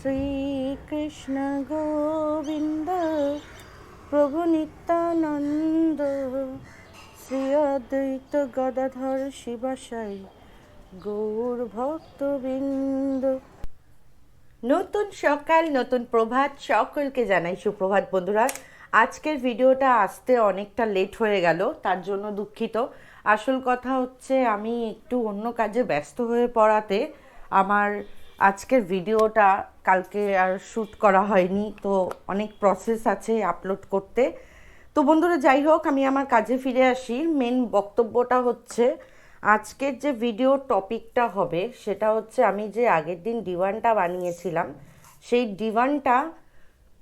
শ্রীকৃষ্ণ গোবিন্দ, প্রভু নিত্যানন্দ শ্রী অদ্বৈত গদাধর শিবাসাই গৌর ভক্তবৃন্দ। নতুন সকাল, নতুন প্রভাত, সকলকে জানাই সুপ্রভাত বন্ধুরা। আজকের ভিডিওটা আসতে অনেকটা লেট হয়ে গেল, তার জন্য দুঃখিত। আসল কথা হচ্ছে, আমি একটু অন্য কাজে ব্যস্ত হয়ে পড়াতে আমার আজকের ভিডিওটা কালকে আর শ্যুট করা হয়নি, তো অনেক প্রসেস আছে আপলোড করতে। তো বন্ধুরা, যাই হোক, আমি আমার কাজে ফিরে আসি। মেন বক্তব্যটা হচ্ছে, আজকের যে ভিডিও টপিকটা হবে, সেটা হচ্ছে আমি যে আগের দিন ডিভানটা বানিয়েছিলাম, সেই ডিভানটা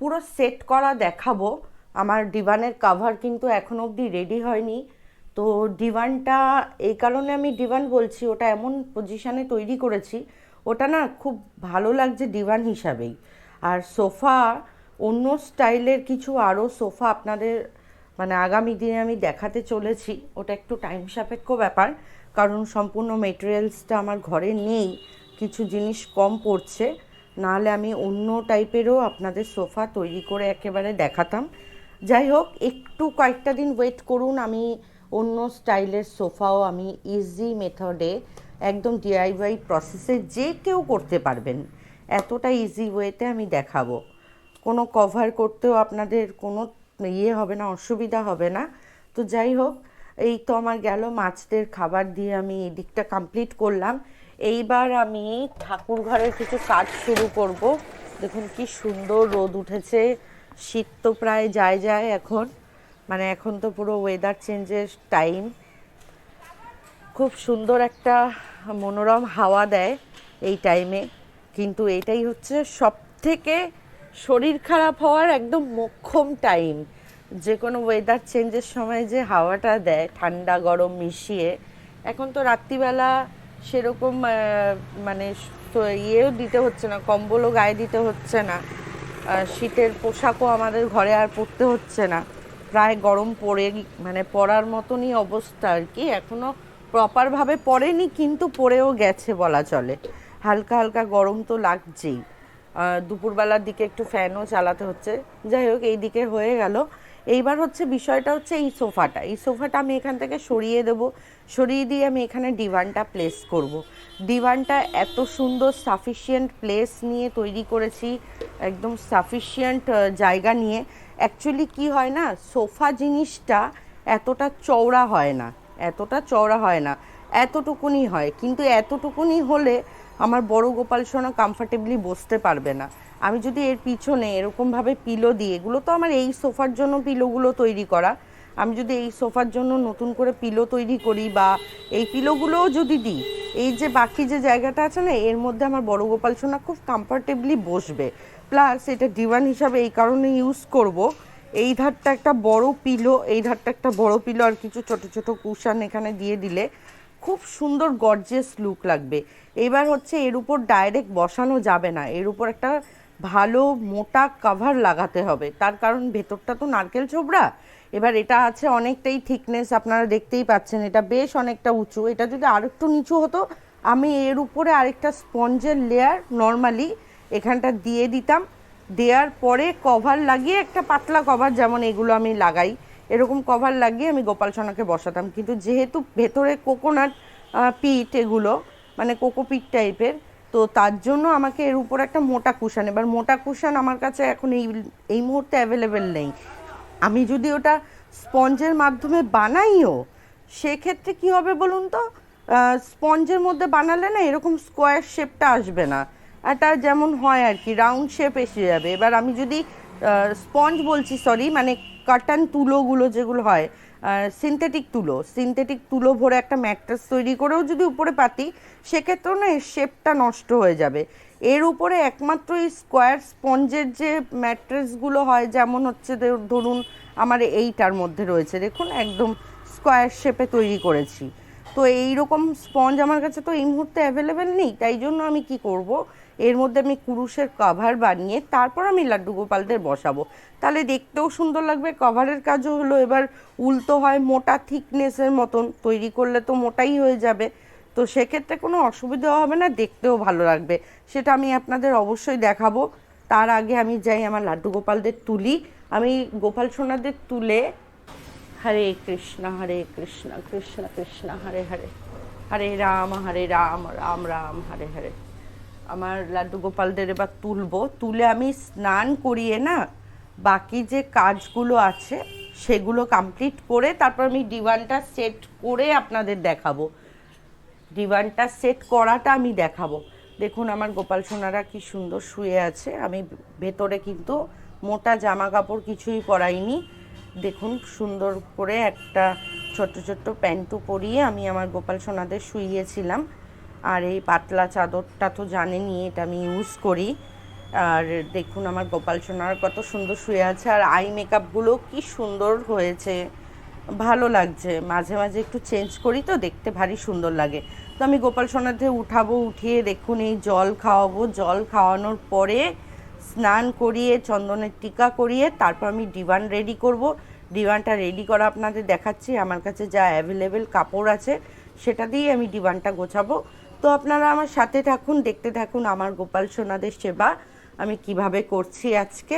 পুরো সেট করা দেখাবো। আমার ডিভানের কাভার কিন্তু এখনও অবধি রেডি হয়নি। তো ডিভানটা এই কারণে আমি ডিভান বলছি, ওটা এমন পজিশানে তৈরি করেছি ওটা না খুব ভালো লাগছে ডিভান হিসাবেই। আর সোফা অন্য স্টাইলের কিছু আরও সোফা আপনাদের মানে আগামী দিনে আমি দেখাতে চলেছি। ওটা একটু টাইম সাপেক্ষ ব্যাপার, কারণ সম্পূর্ণ মেটেরিয়ালসটা আমার ঘরে নেই, কিছু জিনিস কম পড়ছে। নাহলে আমি অন্য টাইপেরও আপনাদের সোফা তৈরি করে একেবারে দেখাতাম। যাই হোক, একটু কয়েকটা দিন ওয়েট করুন, আমি অন্য স্টাইলের সোফাও আমি ইজি মেথডে একদম ডিআইওয়াই প্রসেসে যে কেউ করতে পারবেন। এতটা ইজি ওয়েতে আমি দেখাবো। কোনো কভার করতেও আপনাদের কোনো ইয়ে হবে না, অসুবিধা হবে না। তো যাই হোক, এই তো আমার গেল মাছদের খাবার দিয়ে আমি এই দিকটা কমপ্লিট করলাম। এইবার আমি ঠাকুর ঘরের কিছু কাজ শুরু করব। দেখুন কি সুন্দর রোদ উঠেছে। শীত তো প্রায় যায় যায় এখন। মানে এখন তো পুরো ওয়েদার চেঞ্জের টাইম খুব সুন্দর একটা মনোরম হাওয়া দেয় এই টাইমে কিন্তু এটাই হচ্ছে সব থেকে শরীর খারাপ হওয়ার একদম মোক্ষম টাইম যে কোনো ওয়েদার চেঞ্জের সময় যে হাওয়াটা দেয়, ঠান্ডা, গরম মিশিয়ে। এখন তো রাত্রিবেলা সেরকম মানে ইয়েও দিতে হচ্ছে না, কম্বলও গায়ে দিতে হচ্ছে না। শীতের পোশাকও আমাদের ঘরে আর পরতে হচ্ছে না। প্রায় গরম পড়ে মানে পড়ার মতনই অবস্থা আর কি। এখনও প্রপারভাবে পড়েনি, কিন্তু পড়েও গেছে বলা চলে। হালকা হালকা গরম তো লাগছেই। দুপুরবেলার দিকে একটু ফ্যানও চালাতে হচ্ছে। যাই হোক, এই দিকে হয়ে গেল। এইবার হচ্ছে বিষয়টা হচ্ছে এই সোফাটা। এই সোফাটা আমি এখান থেকে সরিয়ে দেব। সরিয়ে দিয়ে আমি এখানে ডিভানটা প্লেস করব। ডিভানটা এত সুন্দর সাফিসিয়েন্ট প্লেস নিয়ে তৈরি করেছি, একদম সাফিসিয়েন্ট জায়গা নিয়ে। অ্যাকচুয়ালি কি হয় না, সোফা জিনিসটা এতটা চওড়া হয় না। এতটা চওড়া হয় না, এতটুকুনি হয়। কিন্তু এতটুকুনি হলে আমার বড় গোপাল সোনা কমফর্টেবলি বসতে পারবে না। আমি যদি এর পিছনে এরকমভাবে পিলো দিই, এগুলো তো আমার এই সোফার জন্য পিলোগুলো তৈরি করা। আমি যদি এই সোফার জন্য নতুন করে পিলো তৈরি করি বা এই পিলোগুলোও যদি দিই, এই যে বাকি যে জায়গাটা আছে না, এর মধ্যে আমার বড় গোপাল সোনা খুব কমফর্টেবলি বসবে। প্লাস এটা ডিভান হিসাবে এই কারণে ইউজ করব। এই ধারটা একটা বড় পিলো, এই ধারটা একটা বড় পিলো আর কিছু ছোট ছোট কুশান এখানে দিয়ে দিলে খুব সুন্দর গর্জিয়াস লুক লাগবে। এবার হচ্ছে এর উপর ডাইরেক্ট বসানো যাবে না, এর উপর একটা ভালো মোটা কভার লাগাতে হবে। তার কারণ ভেতরটা তো নারকেল ছোবড়া। এবার এটা আছে অনেকটাই থিকনেস আপনারা দেখতেই পাচ্ছেন, এটা বেশ অনেকটা উঁচু। এটা যদি আরেকটু নিচু হতো, আমি এর উপরে আরেকটা স্পঞ্জের লেয়ার নর্মালি এখানটা দিয়ে দিতাম। দেওয়ার পরে কভার লাগিয়ে একটা পাতলা কভার যেমন এগুলো আমি লাগাই, এরকম কভার লাগিয়ে আমি গোপাল সোনাকে বসাতাম। কিন্তু যেহেতু ভেতরে কোকোনাট পিট এগুলো মানে কোকোপিট টাইপের তো তার জন্য আমাকে এর উপর একটা মোটা কুশান এবার মোটা কুশান আমার কাছে এখন এই এই মুহূর্তে অ্যাভেলেবেল নেই। আমি যদি ওটা স্পঞ্জের মাধ্যমে বানাইও, সেক্ষেত্রে কি হবে বলুন তো? স্পঞ্জের মধ্যে বানালে না এরকম স্কোয়ার শেপটা আসবে না। একটা যেমন হয় আর কি রাউন্ড শেপ এসে যাবে। এবার আমি যদি স্পঞ্জ বলছি সরি মানে কাটান তুলোগুলো যেগুলো হয় সিনথেটিক তুলো সিনথেটিক তুলো ভরে একটা ম্যাট্রেস তৈরি করেও যদি উপরে পাতি, সেক্ষেত্রেও না এর শেপটা নষ্ট হয়ে যাবে। এর উপরে একমাত্র এই স্কোয়ার স্পঞ্জের যে ম্যাট্রেসগুলো হয়, যেমন হচ্ছে ধরুন আমার এইটার মধ্যে রয়েছে, দেখুন একদম স্কোয়ার শেপে তৈরি করেছি। তো এই রকম স্পঞ্জ আমার কাছে তো এই মুহূর্তে অ্যাভেলেবেল নেই, তাই জন্য আমি কি করব? এর মধ্যে আমি কুরুশের কভার বানিয়ে তারপর আমি লাড্ডু গোপালদের বসাবো। তাহলে দেখতেও সুন্দর লাগবে কভারের কাজও হলো এবার উল্টো হয়, মোটা থিকনেসের মতন, তৈরি করলে তো মোটাই হয়ে যাবে। তো সেক্ষেত্রে কোনো অসুবিধা হবে না, দেখতেও ভালো লাগবে। সেটা আমি আপনাদের অবশ্যই দেখাবো। তার আগে আমি যাই আমার লাড্ডু গোপালদের তুলি। আমি গোপাল সোনাদের তুলে, হরে কৃষ্ণ হরে কৃষ্ণ কৃষ্ণ কৃষ্ণ, হরে হরে। হরে রাম হরে রাম রাম রাম, হরে হরে। আমার লাড্ডু গোপালদের এবার তুলবো। তুলে আমি স্নান করিয়ে না বাকি যে কাজগুলো আছে সেগুলো কমপ্লিট করে তারপর আমি ডিভানটা সেট করে আপনাদের দেখাবো। ডিভানটা সেট করাটা আমি দেখাবো। দেখুন আমার গোপাল সোনারা কি সুন্দর শুয়ে আছে। আমি ভেতরে কিন্তু মোটা জামা কাপড় কিছুই পরাইনি। দেখুন সুন্দর করে একটা ছোট্ট ছোট্ট প্যান্টু পরিয়ে আমি আমার গোপাল সোনাদের শুইয়েছিলাম। আর এই পাতলা চাদরটা তো জানেনই, এটা আমি ইউজ করি। আর দেখুন আমার গোপাল সোনার কত সুন্দর শুয়ে আছে, আর আই মেকআপগুলো কি সুন্দর হয়েছে। ভালো লাগছে, মাঝে মাঝে একটু চেঞ্জ করি তো দেখতে ভারী সুন্দর লাগে। তো আমি গোপাল সোনাতে উঠাবো, উঠিয়ে দেখুন এই জল খাওয়াবো। জল খাওয়ানোর পরে স্নান করিয়ে, চন্দনের টিকা করিয়ে, তারপর আমি ডিভান রেডি করব। ডিভানটা রেডি করা আপনাদের দেখাচ্ছি, আমার কাছে যা অ্যাভেলেবেল কাপড় আছে, সেটা দিয়েই আমি ডিভানটা গোছাবো। তো আপনারা আমার সাথে থাকুন, দেখতে থাকুন আমার গোপাল সোনাদের সেবা আমি কীভাবে করছি আজকে।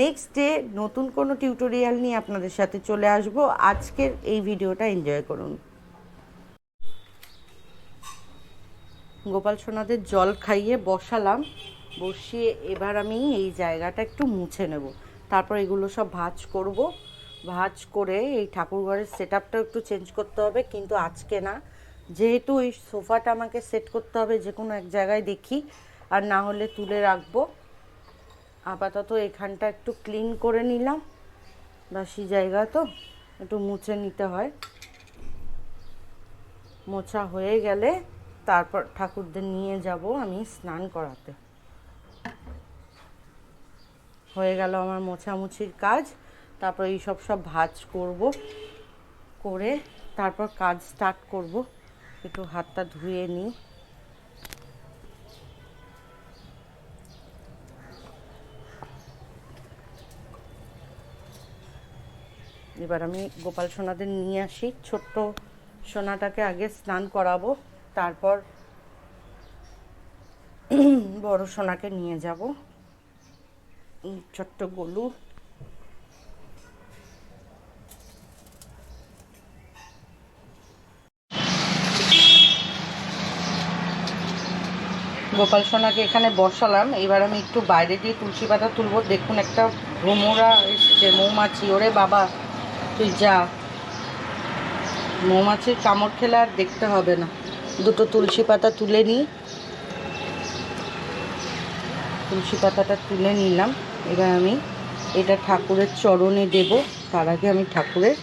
নেক্সট ডে নতুন কোনো টিউটোরিয়াল নিয়ে আপনাদের সাথে চলে আসব। আজকের এই ভিডিওটা এনজয় করুন। গোপাল সোনাদের জল খাইয়ে বসালাম। বসিয়ে এবার আমি এই জায়গাটা একটু মুছে নেব। তারপর এগুলো সব ভাজ করব। ভাজ করে এই ঠাকুরঘরের সেট আপটাও একটু চেঞ্জ করতে হবে, কিন্তু আজকে না। যেহেতু ওই সোফাটা আমাকে সেট করতে হবে যে কোনো এক জায়গায় দেখি, আর না হলে তুলে রাখব। আপাতত এখানটা একটু ক্লিন করে নিলাম। বাসি জায়গা তো, একটু মুছে নিতে হয়। মোছা হয়ে গেলে তারপর ঠাকুরদের নিয়ে যাব আমি স্নান করাতে। হয়ে গেল আমার মোছামুছির কাজ, তারপর এই সব সব ভাজ করব, করে তারপর কাজ স্টার্ট করব। একটু হাতটা ধুয়ে নিই। এবার আমি গোপাল সোনাদের নিয়ে আসি। ছোট্ট সোনাটাকে আগে স্নান করাবো, তারপর বড় সোনাকে নিয়ে যাব। ছোট্ট গলু। গোপাল সোনাকে এখানে বসালাম। এবার আমি একটু বাইরে দিয়ে তুলসী পাতা তুলবো। দেখুন একটা ভ্রমরা এসছে। মৌমাছি, ওরে বাবা। তুই যা। মৌমাছির কামড় খেলে আর দেখতে হবে না। দুটো তুলসী পাতা তুলে নিই। তুলসী পাতাটা তুলে নিলাম। এবার আমি এটা ঠাকুরের চরণে দেব। তার আগে আমি ঠাকুরের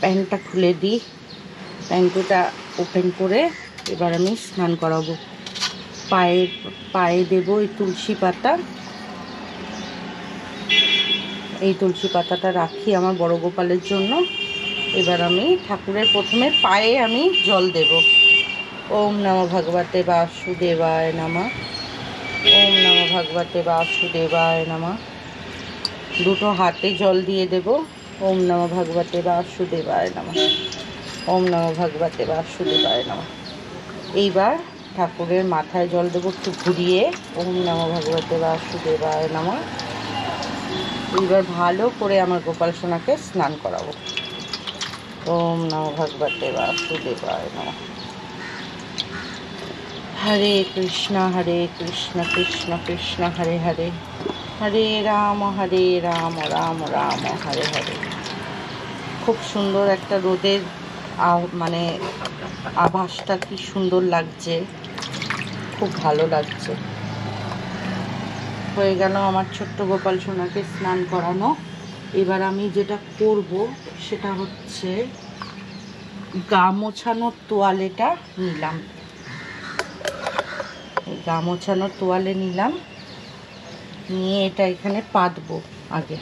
প্যান্টটা খুলে দিই। প্যান্টটা ওপেন করে এবার আমি স্নান করাবো। পায়ে পায়ে দেবো এই তুলসী পাতা। এই তুলসী পাতাটা রাখি আমার বড় গোপালের জন্য। এবার আমি ঠাকুরের প্রথমে পায়ে আমি জল দেব। ওম নম ভগবতে বাসুদেবায় নামা। ওম নম ভগবতে বাসুদেবায় নামা। দুটো হাতে জল দিয়ে দেব। ওম নম ভগবতে বাসুদেবায় নামা। ওম নম ভগবতে বাসুদেবায় নামা। এইবার ঠাকুরের মাথায় জল দেবো একটু ঘুরিয়ে। ওম নম ভগবতে বাসুদেবায় নামা। এইবার ভালো করে আমার গোপাল সোনাকে স্নান করাবো। ওম নম ভগবতে বাসুদেবায় নম। হরে কৃষ্ণ হরে কৃষ্ণ কৃষ্ণ কৃষ্ণ, হরে হরে। হরে রাম হরে রাম রাম রাম, হরে হরে। খুব সুন্দর একটা রোদের মানে আভাসটা কি সুন্দর লাগছে। খুব ভালো লাগছে। হয়ে গেল আমার ছোট্ট গোপাল সোনাকে স্নান করানো। এবার আমি যেটা করব সেটা হচ্ছে গা মোছানোর তোয়ালেটা নিলাম। গা মোছানোর তোয়ালে নিলাম। নিয়ে এটা এখানে পাতবো আগে।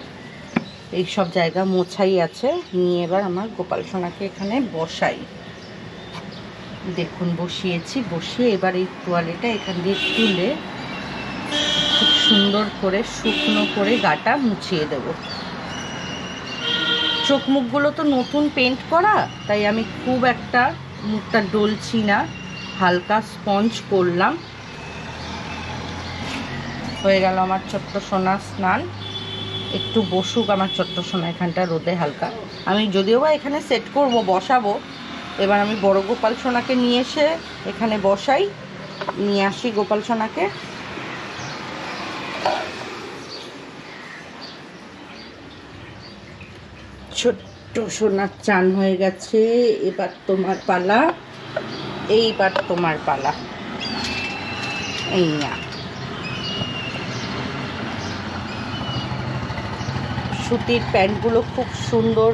এই সব জায়গা মোছাই আছে। নিয়ে এবার আমার গোপাল সোনাকে এখানে বসাই। দেখুন, বসিয়েছি। বসিয়ে এবার এই তোয়ালেটা এখান দিয়ে তুলে খুব সুন্দর করে, শুকনো করে গাটা মুছিয়ে দেব। চোখ মুখগুলো তো নতুন পেন্ট করা, তাই আমি খুব একটা মুখটা ডলছি না। হালকা স্পঞ্জ করলাম। হয়ে গেল আমার ছোট্ট সোনার স্নান। একটু বসুক আমার ছোট্ট সোনা এখানটা রোদে হালকা। আমি যদিও বা এখানে সেট করব, বসাবো এবার আমি বড় গোপাল সোনাকে নিয়ে এসে এখানে বসাই। নিয়ে আসি গোপাল সোনাকে। ছোট্ট সোনার চান হয়ে গেছে। এবার তোমার পালা। এইবার তোমার পালা। এই না। সুতির প্যান্টগুলো খুব সুন্দর।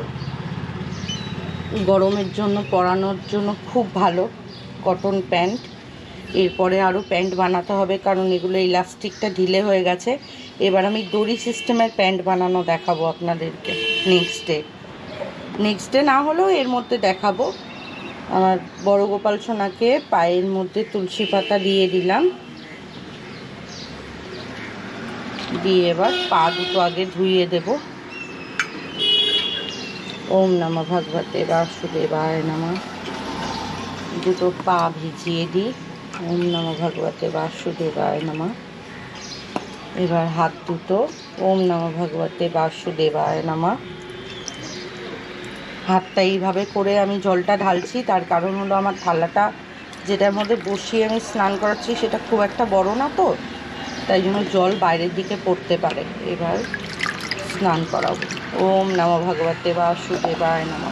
গরমের জন্য, পরানোর জন্য খুব ভালো কটন প্যান্ট এরপরে আরও প্যান্ট বানাতে হবে, কারণ এগুলো ইলাস্টিকটা ঢিলে হয়ে গেছে। এবার আমি দড়ি সিস্টেমের প্যান্ট বানানো দেখাবো আপনাদেরকে নেক্সট ডে নেক্সট ডে না হলেও এর মধ্যে দেখাবো। আমার বড় গোপাল সোনাকে পায়ের মধ্যে তুলসী পাতা দিয়ে দিলাম। দিয়ে এবার পা দুটো আগে ধুইয়ে দেব। ওম নম ভগবতে বাসুদেবায় নম। দুটো পা ভিজিয়ে দিই ওম নম ভগবতে বাসুদেবায় নম। এবার হাত দুটো, ওম নম ভগবতে বাসুদেবায় নমঃ। হাতটা এইভাবে করে আমি জলটা ঢালছি, তার কারণ হলো আমার থালাটা যেটার মধ্যে বসিয়ে আমি স্নান করাচ্ছি সেটা খুব একটা বড় না তো, তাই জন্য জল বাইরের দিকে পড়তে পারে। এবার স্নান করাবো। ওম নম ভগবতে বাসুদেবায় নম।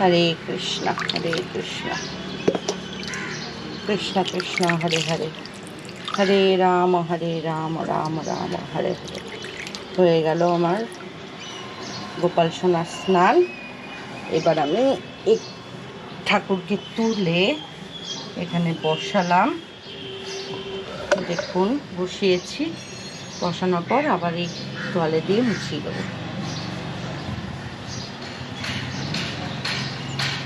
হরে কৃষ্ণ হরে কৃষ্ণ। কৃষ্ণ কৃষ্ণ, হরে হরে। হরে রাম হরে রাম রাম রাম, হরে হরে। হয়ে গেল আমার গোপাল সোনার স্নান। এবার আমি এক ঠাকুরকে তুলে এখানে বসালাম। দেখুন, বসিয়েছি। বসানোর পর আবার এই তোয়ালে দিয়ে মুছিয়ে দেবো।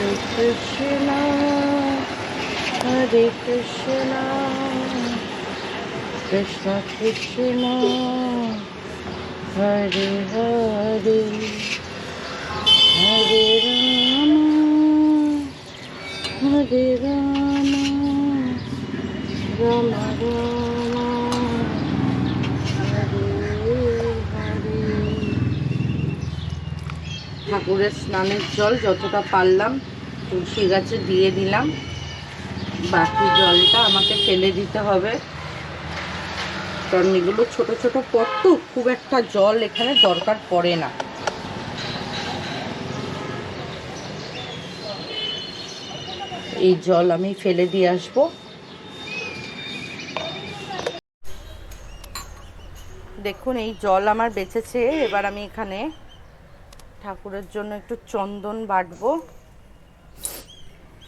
হরে কৃষ্ণ হরে কৃষ্ণ কৃষ্ণ কৃষ্ণ, হরে হরে হরে রাম হরে রাম রাম রাম ঠাকুরের স্নানের জল যতটা পারলাম তুলসী গাছে দিয়ে দিলাম। বাকি জলটা আমাকে ফেলে দিতে হবে। কারণ এগুলো ছোট ছোট পট তো খুব একটা জল এখানে দরকার পড়ে না। এই জল আমি ফেলে দিয়ে আসব। দেখুন, এই জল আমার বেঁচেছে। এবার আমি এখানে ঠাকুরের জন্য একটু চন্দন বাটবো।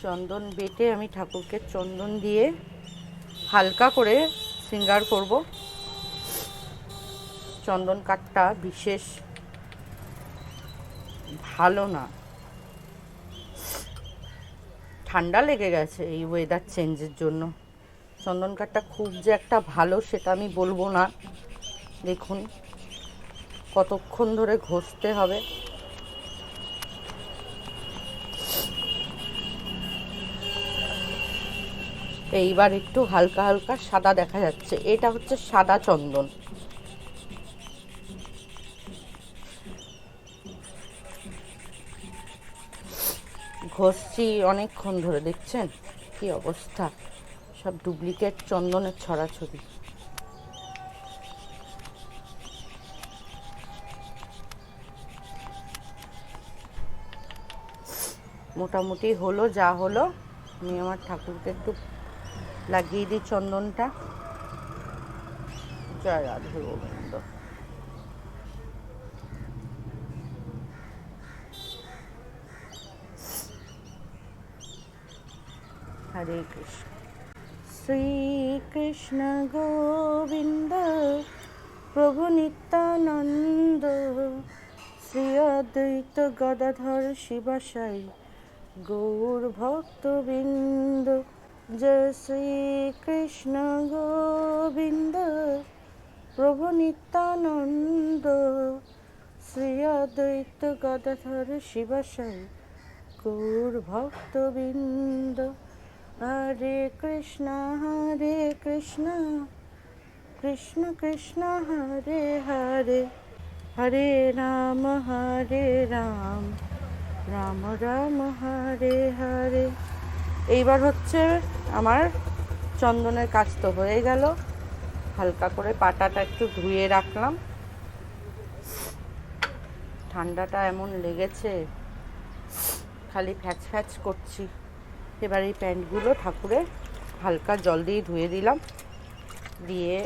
চন্দন বেটে আমি ঠাকুরকে চন্দন দিয়ে হালকা করে সিঙ্গার করব। চন্দন কাঠটা বিশেষ ভালো না। ঠান্ডা লেগে গেছে এই ওয়েদার চেঞ্জের জন্য। চন্দন কাঠটা খুব যে একটা ভালো সেটা আমি বলব না। দেখুন, কতক্ষণ ধরে ঘষতে হবে। এইবার একটু হালকা হালকা সাদা দেখা যাচ্ছে। এটা হচ্ছে সাদা চন্দন। ঘষছি অনেকক্ষণ ধরে, দেখছেন? কি অবস্থা? সব ডুপ্লিকেট চন্দনের ছড়াছড়ি। মোটামুটি হলো, যা হলো। আমি আমার ঠাকুরকে একটু লাগিয়ে দিই চন্দনটা। জয় রাধে গোবিন্দ। হরে কৃষ্ণ। শ্রীকৃষ্ণ গোবিন্দ, প্রভু নিত্যানন্দ শ্রী অদ্বৈত গদাধর শিবাসাই গৌর ভক্তবৃন্দ জয় শ্রীকৃষ্ণ গোবিন্দ, প্রভু নিত্যানন্দ। শ্রী অদ্বৈত গদাধর শিবাসাই গৌর ভক্তবৃন্দ, হরে কৃষ্ণ হরে কৃষ্ণ। কৃষ্ণ কৃষ্ণ, হরে হরে। হরে রাম হরে রাম। রাম রাম, হরে হরে। এইবার হচ্ছে আমার চন্দনের কাজ তো হয়ে গেল। হালকা করে পাটাটা একটু ধুয়ে রাখলাম। ঠান্ডাটা এমন লেগেছে, খালি ফ্যাচ ফ্যাচ করছি। এবার এই প্যান্টগুলো ঠাকুরের হালকা জল দিয়ে ধুয়ে দিলাম। দিয়ে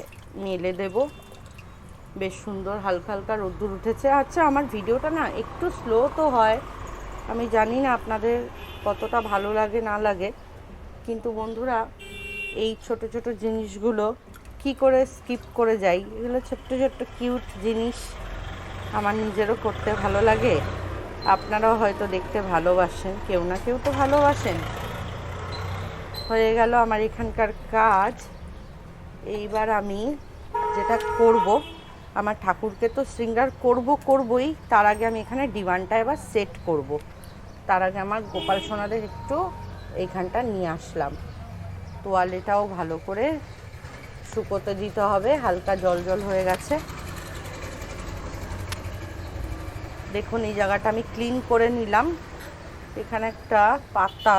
মেলে দেব। বেশ সুন্দর হালকা হালকা রোদ্দুর উঠেছে। আচ্ছা আমার ভিডিওটা না একটু স্লো তো হয়। আমি জানি না আপনাদের কতটা ভালো লাগে, না লাগে। কিন্তু বন্ধুরা, এই ছোট ছোট জিনিসগুলো কি করে স্কিপ করে যাই? এগুলো ছোট্ট ছোট্ট কিউট জিনিস আমার নিজেরও করতে ভালো লাগে। আপনারাও হয়তো দেখতে ভালোবাসেন, কেউ না কেউ তো ভালোবাসেন। হয়ে গেল আমার এখানকার কাজ। এইবার আমি যেটা করব, আমার ঠাকুরকে তো শৃঙ্গার করব করবই, তার আগে আমি এখানে ডিমান্ডটা এবার সেট করব। তার আগে আমার গোপাল সোনাদের একটু এইখানটা নিয়ে আসলাম। তোয়ালেটাও ভালো করে শুকোতে দিতে হবে, হালকা জল জল হয়ে গেছে। দেখুন, এই জায়গাটা আমি ক্লিন করে নিলাম। এখানে একটা পাতা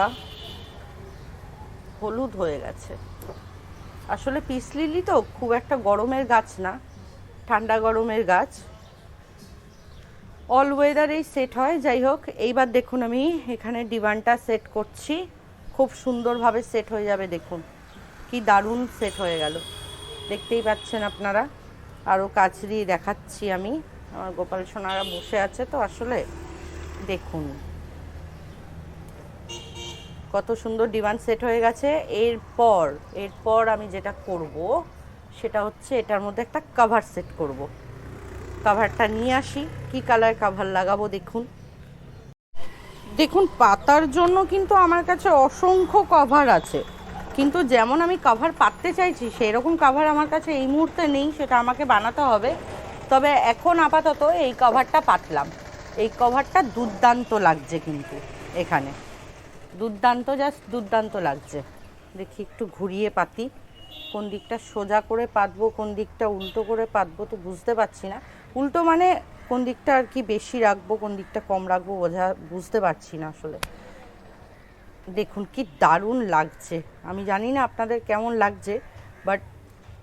হলুদ হয়ে গেছে। আসলে পিস লিলি তো, খুব একটা গরমের গাছ না, ঠান্ডা গরমের গাছ। অল ওয়েদারেই সেট হয়। যাই হোক, এইবার দেখুন আমি এখানে ডিভানটা সেট করছি। খুব সুন্দরভাবে সেট হয়ে যাবে, দেখুন। কি দারুণ সেট হয়ে গেল। দেখতেই পাচ্ছেন আপনারা। আরও দিয়ে দেখাচ্ছি আমি। আমার গোপাল সোনারা বসে আছে তো আসলে। দেখুন। কত সুন্দর ডিমান্ড সেট হয়ে গেছে। এরপর এরপর আমি যেটা করব, সেটা হচ্ছে এটার মধ্যে একটা কাভার সেট করব। কাভারটা নিয়ে আসি। কি কালার কাভার লাগাবো, দেখুন। দেখুন, পাতার জন্য কিন্তু আমার কাছে অসংখ্য কভার আছে। কিন্তু যেমন আমি কাভার পাততে চাইছি সেই রকম কাভার আমার কাছে এই মুহূর্তে নেই, সেটা আমাকে বানাতে হবে। তবে এখন আপাতত এই কভারটা পাতলাম। এই কভারটা দুর্দান্ত লাগছে কিন্তু এখানে। দুর্দান্ত জাস্ট দুর্দান্ত লাগছে। দেখি একটু ঘুরিয়ে পাতি। কোন দিকটা সোজা করে পাতবো, কোন দিকটা উল্টো করে পাতবো তো বুঝতে পারছি না। উল্টো মানে কোন দিকটা আর কি বেশি রাখব, কোন দিকটা কম রাখব বোঝা, বুঝতে পারছি না আসলে। দেখুন কি দারুণ লাগছে। আমি জানি না আপনাদের কেমন লাগছে বাট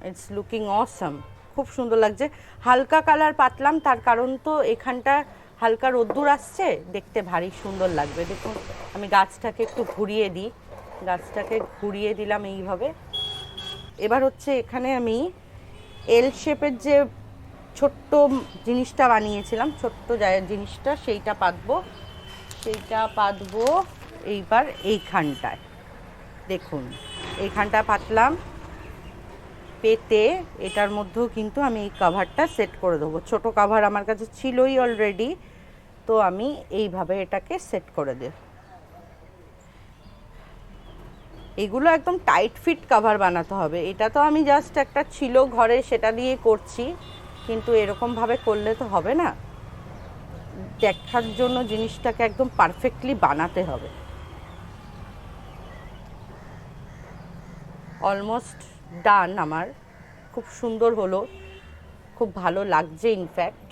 ইটস লুকিং অসাম খুব সুন্দর লাগছে। হালকা কালার পাতলাম, তার কারণ তো এখানটা হালকা রোদ্দুর আসছে, দেখতে ভারী সুন্দর লাগবে। দেখুন, আমি গাছটাকে একটু ঘুরিয়ে দিই। গাছটাকে ঘুরিয়ে দিলাম এইভাবে। এবার হচ্ছে এখানে আমি এল শেপের যে ছোট্ট জিনিসটা বানিয়েছিলাম, ছোট্ট জিনিসটা, সেইটা পাতবো। সেইটা পাতবো এইবার এইখানটায়। দেখুন এইখানটা পাতলাম। পেতে এটার মধ্যেও কিন্তু আমি এই কাভারটা সেট করে দেবো। ছোট কাভার আমার কাছে ছিলই অলরেডি তো আমি এইভাবে এটাকে সেট করে দেব এগুলো একদম টাইট ফিট কাভার বানাতে হবে। এটা তো আমি জাস্ট একটা ছিল ঘরে, সেটা দিয়ে করছি। কিন্তু এরকমভাবে করলে তো হবে না। দেখার জন্য জিনিসটাকে একদম পারফেক্টলি বানাতে হবে। অলমোস্ট ডান আমার। খুব সুন্দর হলো। খুব ভালো লাগছে ইনফ্যাক্ট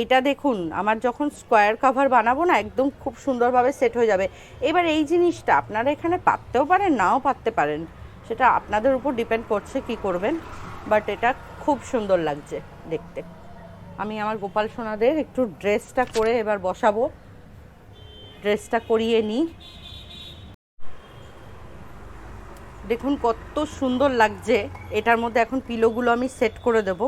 এইটা দেখুন, আমার যখন স্কোয়ার কাভার বানাবো না, একদম খুব সুন্দরভাবে সেট হয়ে যাবে। এবার এই জিনিসটা আপনারা এখানে পাততেও পারেন, নাও পাততে পারেন। সেটা আপনাদের উপর ডিপেন্ড করছে কি করবেন বাট এটা খুব সুন্দর লাগছে দেখতে। আমি আমার গোপাল সোনাদের একটু ড্রেসটা করে এবার বসাবো। ড্রেসটা করিয়ে নিই। দেখুন কত সুন্দর লাগছে। এটার মধ্যে এখন পিলোগুলো আমি সেট করে দেব।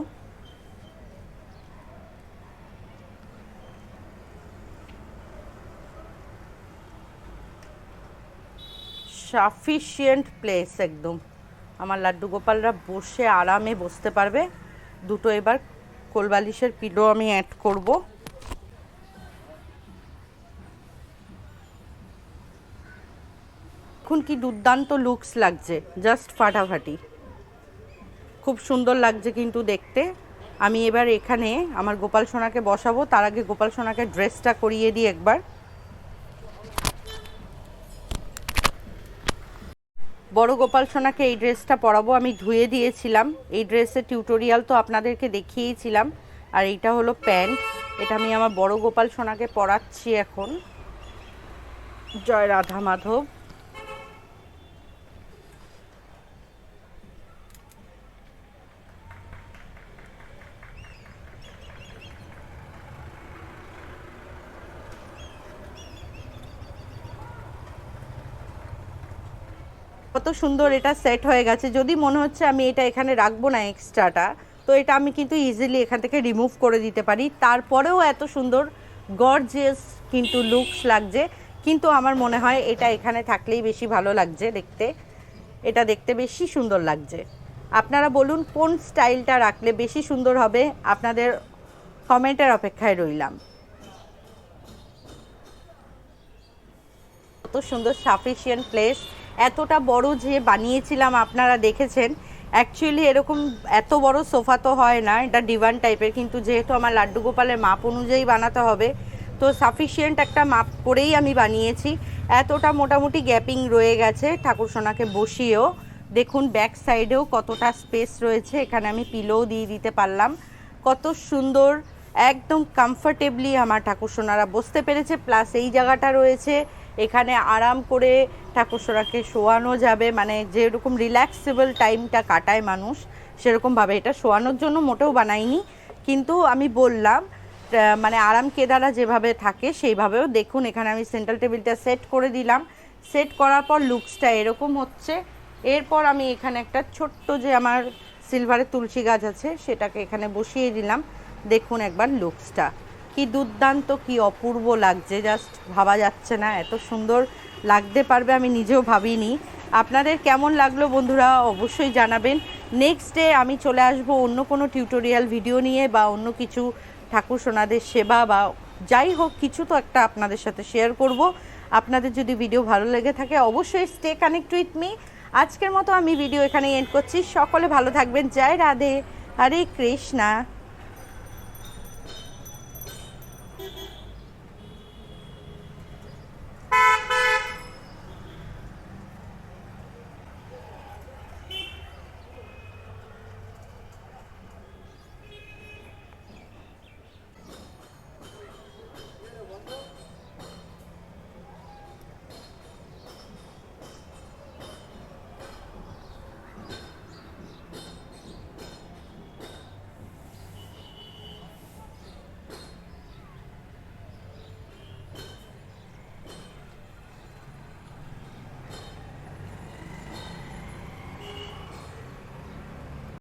সাফিসিয়েন্ট প্লেস একদম। আমার লাড্ডু গোপালরা বসে আরামে বসতে পারবে। দুটো এবার কোলবালিশের পিলো আমি অ্যাড করব। এখন কি দুর্দান্ত লুকস লাগছে জাস্ট ফাটাফাটি। খুব সুন্দর লাগছে কিন্তু দেখতে। আমি এবার এখানে আমার গোপাল সোনাকে বসাবো, তার আগে গোপাল সোনাকে ড্রেসটা করিয়ে দিই একবার। বড় গোপাল সোনাকে এই ড্রেসটা পরাবো, আমি ধুয়ে দিয়েছিলাম। এই ড্রেসের টিউটোরিয়াল তো আপনাদেরকে দেখিয়েছিলাম। আর এইটা হলো প্যান্ট এটা আমি আমার বড় গোপাল সোনাকে পরাচ্ছি এখন। জয় রাধা মাধব। কত সুন্দর এটা সেট হয়ে গেছে। যদি মনে হচ্ছে আমি এটা এখানে রাখব না এক্সট্রাটা তো এটা আমি কিন্তু ইজিলি এখান থেকে রিমুভ করে দিতে পারি। তারপরেও এত সুন্দর গর্জিয়াস কিন্তু লুকস লাগছে। কিন্তু আমার মনে হয় এটা এখানে থাকলেই বেশি ভালো লাগছে দেখতে। এটা দেখতে বেশি সুন্দর লাগছে। আপনারা বলুন কোন স্টাইলটা রাখলে বেশি সুন্দর হবে? আপনাদের কমেন্টের অপেক্ষায় রইলাম। কত সুন্দর সাফিসিয়েন্ট প্লেস এতটা বড় যে বানিয়েছিলাম, আপনারা দেখেছেন। অ্যাকচুয়ালি এরকম এত বড় সোফা তো হয় না, এটা ডিভান টাইপের কিন্তু যেহেতু আমার লাড্ডু গোপালের মাপ অনুযায়ী বানাতে হবে, তো সাফিসিয়েন্ট একটা মাপ করেই আমি বানিয়েছি। এতটা মোটামুটি গ্যাপিং রয়ে গেছে, ঠাকুর সোনাকে বসিয়েও। দেখুন ব্যাক সাইডেও কতটা স্পেস রয়েছে, এখানে আমি পিলোও দিয়ে দিতে পারলাম। কত সুন্দর, একদম কমফর্টেবলি আমার ঠাকুর সোনারা বসতে পেরেছে। প্লাস এই জায়গাটা রয়েছে এখানে আরাম করে ঠাকুর সোনাকে শোয়ানো যাবে। মানে যেরকম রিল্যাক্সেবল টাইমটা কাটায় মানুষ, সেরকমভাবে এটা শোয়ানোর জন্য মোটেও বানাইনি। কিন্তু আমি বললাম মানে আরাম কেদারা যেভাবে থাকে সেইভাবেও দেখুন, এখানে আমি সেন্ট্রাল টেবিলটা সেট করে দিলাম। সেট করার পর লুকসটা এরকম হচ্ছে। এরপর আমি এখানে একটা ছোট্ট যে আমার সিলভারের তুলসী গাছ আছে, সেটাকে এখানে বসিয়ে দিলাম। দেখুন একবার লুকসটা কি দুর্দান্ত, কি অপূর্ব লাগছে জাস্ট ভাবা যাচ্ছে না। এত সুন্দর লাগতে পারবে আমি নিজেও ভাবিনি। আপনাদের কেমন লাগল বন্ধুরা অবশ্যই জানাবেন। নেক্সট ডে আমি চলে আসব অন্য কোনো টিউটোরিয়াল ভিডিও নিয়ে বা অন্য কিছু ঠাকুর সোনাদের সেবা বা যাই হোক, কিছু তো একটা আপনাদের সাথে শেয়ার করব। আপনাদের যদি ভিডিও ভালো লেগে থাকে অবশ্যই স্টে কানেক্ট উইথ মি আজকের মতো আমি ভিডিও এখানে এন্ড করছি। সকলে ভালো থাকবেন। জয় রাধে। হরে কৃষ্ণা।